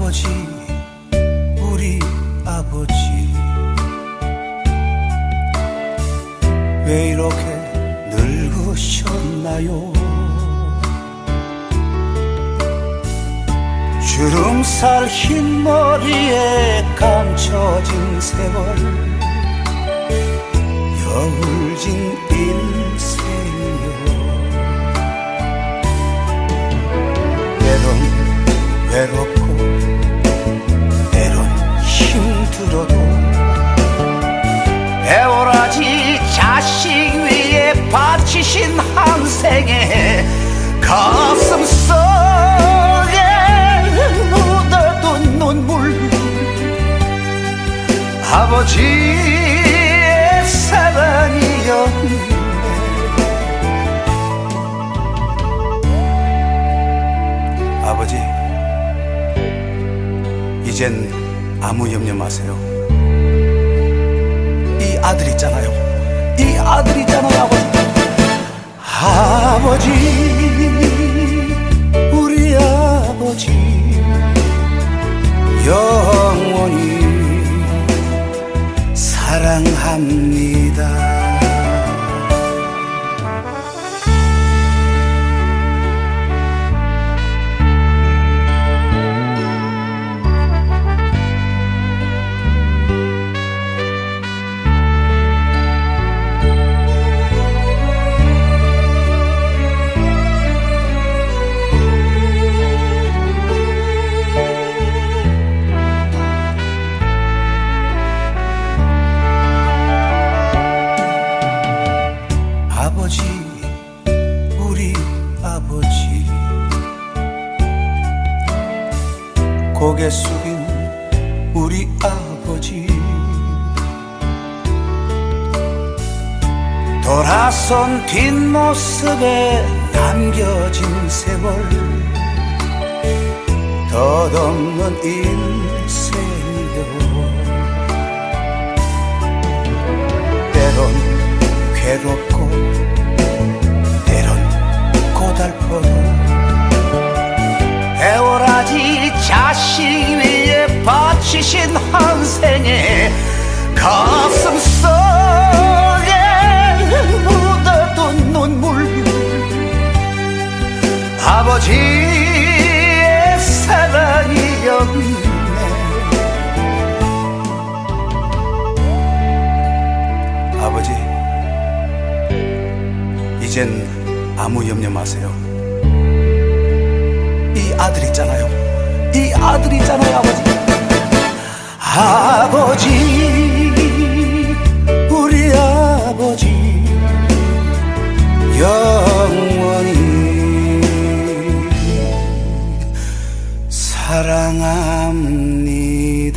아버지 우리 아버지. 왜 이렇게 늙으셨나요? 주름살 흰 머리에 감춰진 세월. 여울진 인 한 생에 가슴 속에 묻어둔 눈물. 아버지의 사랑이었네. 아버지 이젠 아무 염려 마세요. 이 아들 있잖아요. 이 아들 있잖아요 아버지 영원히 사랑합니다 아버지 고개 숙인 우리 아버지 돌아선 뒷모습에 남겨진 세월 덧없는 인생이요 때론 괴롭고 바치신 한 생에 가슴 속에 묻어둔 눈물 아버지의 사랑이었네 아버지, 이젠 아무 염려 마세요. 이 아들 있잖아요. 이 아들 있잖아요. 아버지, 사랑합니다.